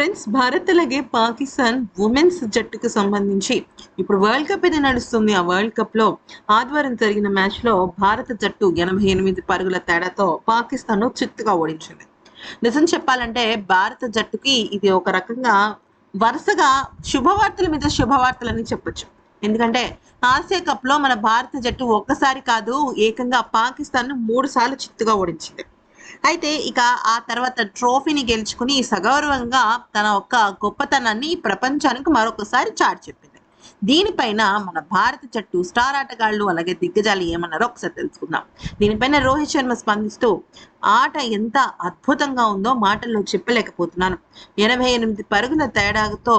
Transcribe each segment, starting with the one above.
Friends Bharat అలాగే Pakistan women's జట్టుకు సంబంధించి ఇప్పుడు వరల్డ్ కప్ ఇది నడుస్తుంది. ఆ వరల్డ్ కప్లో ఆదివారం జరిగిన మ్యాచ్లో భారత జట్టు ఎనభై ఎనిమిది పరుగుల తేడాతో పాకిస్తాన్ను చిత్తుగా ఓడించింది. నిజం చెప్పాలంటే భారత జట్టుకి ఇది ఒక రకంగా వరుసగా శుభవార్తల మీద శుభవార్తలని చెప్పొచ్చు. ఎందుకంటే ఆసియా కప్లో మన భారత జట్టు ఒక్కసారి కాదు ఏకంగా పాకిస్తాన్ మూడు సార్లు చిత్తుగా ఓడించింది. అయితే ఇక ఆ తర్వాత ట్రోఫీని గెలుచుకుని సగౌరవంగా తన యొక్క గొప్పతనాన్ని ప్రపంచానికి మరొకసారి చాటి చెప్పింది. దీనిపైన మన భారత జట్టు స్టార్ ఆటగాళ్ళు అలాగే దిగ్గజాలు ఏమన్నారో ఒకసారి తెలుసుకుందాం. దీనిపైన రోహిత్ శర్మ స్పందిస్తూ ఆట ఎంత అద్భుతంగా ఉందో మాటల్లో చెప్పలేకపోతున్నాను. ఎనభై ఎనిమిది పరుగుల తేడాతో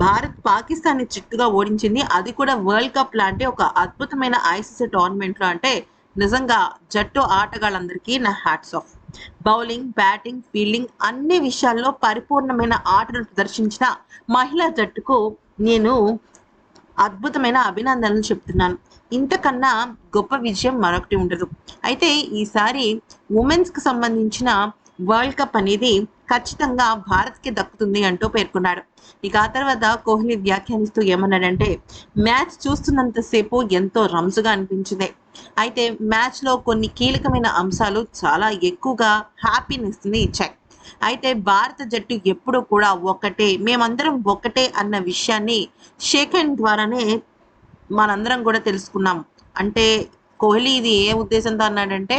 భారత్ పాకిస్తాన్ని చిట్టుగా ఓడించింది. అది కూడా వరల్డ్ కప్ లాంటి ఒక అద్భుతమైన ఐసీసీ టోర్నమెంట్లో అంటే నిజంగా జట్టు ఆటగాళ్ళందరికీ నా hats off bowling batting fielding అన్ని విషయాల్లో పరిపూర్ణమైన ఆటను ప్రదర్శించిన మహిళా జట్టుకు నేను అద్భుతమైన అభినందనలు చెప్తున్నాను. ఇంతకన్నా గొప్ప విజయం మరొకటి ఉండదు. అయితే ఈసారి ఉమెన్స్కి సంబంధించిన వరల్డ్ కప్ అనేది ఖచ్చితంగా భారత్కి దక్కుతుంది అంటూ పేర్కొన్నాడు. ఇక ఆ తర్వాత కోహ్లీ వ్యాఖ్యానిస్తూ ఏమన్నాడంటే మ్యాచ్ చూస్తున్నంతసేపు ఎంతో రంజుగా అనిపించింది. అయితే మ్యాచ్లో కొన్ని కీలకమైన అంశాలు చాలా ఎక్కువగా హ్యాపీనెస్ని ఇచ్చాయి. అయితే భారత జట్టు ఎప్పుడూ కూడా ఒకటే మేమందరం ఒకటే అన్న విషయాన్ని షేక్ హ్యాండ్ ద్వారానే మనందరం కూడా తెలుసుకున్నాం. అంటే కోహ్లీ ఇది ఏ ఉద్దేశంతో అన్నాడంటే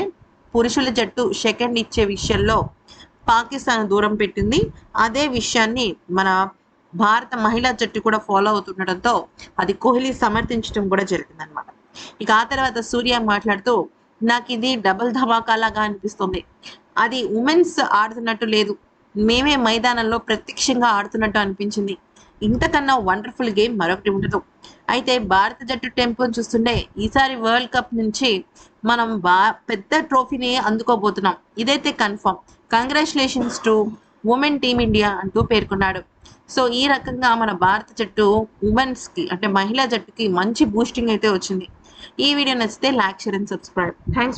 పురుషుల జట్టు సెకండ్ ఇచ్చే విషయంలో పాకిస్తాన్ దూరం పెట్టింది. అదే విషయాన్ని మన భారత మహిళా జట్టు కూడా ఫాలో అవుతుండటంతో అది కోహ్లీ సమర్థించడం కూడా జరిగిందనమాట ఇక ఆ తర్వాత సూర్య మాట్లాడుతూ నాకు ఇది డబుల్ ధమాకాలాగా అనిపిస్తుంది. అది ఉమెన్స్ ఆడుతున్నట్టు లేదు. మేమే మైదానంలో ప్రత్యక్షంగా ఆడుతున్నట్టు అనిపించింది. ఇంతకన్నా వండర్ఫుల్ గేమ్ మరొకటి ఉండదు. అయితే భారత జట్టు టెంపుల్ చూస్తుంటే ఈసారి వరల్డ్ కప్ నుంచి మనం బా పెద్ద ట్రోఫీని అందుకోబోతున్నాం. ఇదైతే confirm congratulations to women team India అంటూ పేర్కొన్నాడు. సో ఈ రకంగా మన భారత జట్టు ఉమెన్స్కి అంటే మహిళా జట్టుకి మంచి బూస్టింగ్ అయితే వచ్చింది. ఈ వీడియో నచ్చితే like share and subscribe. Thanks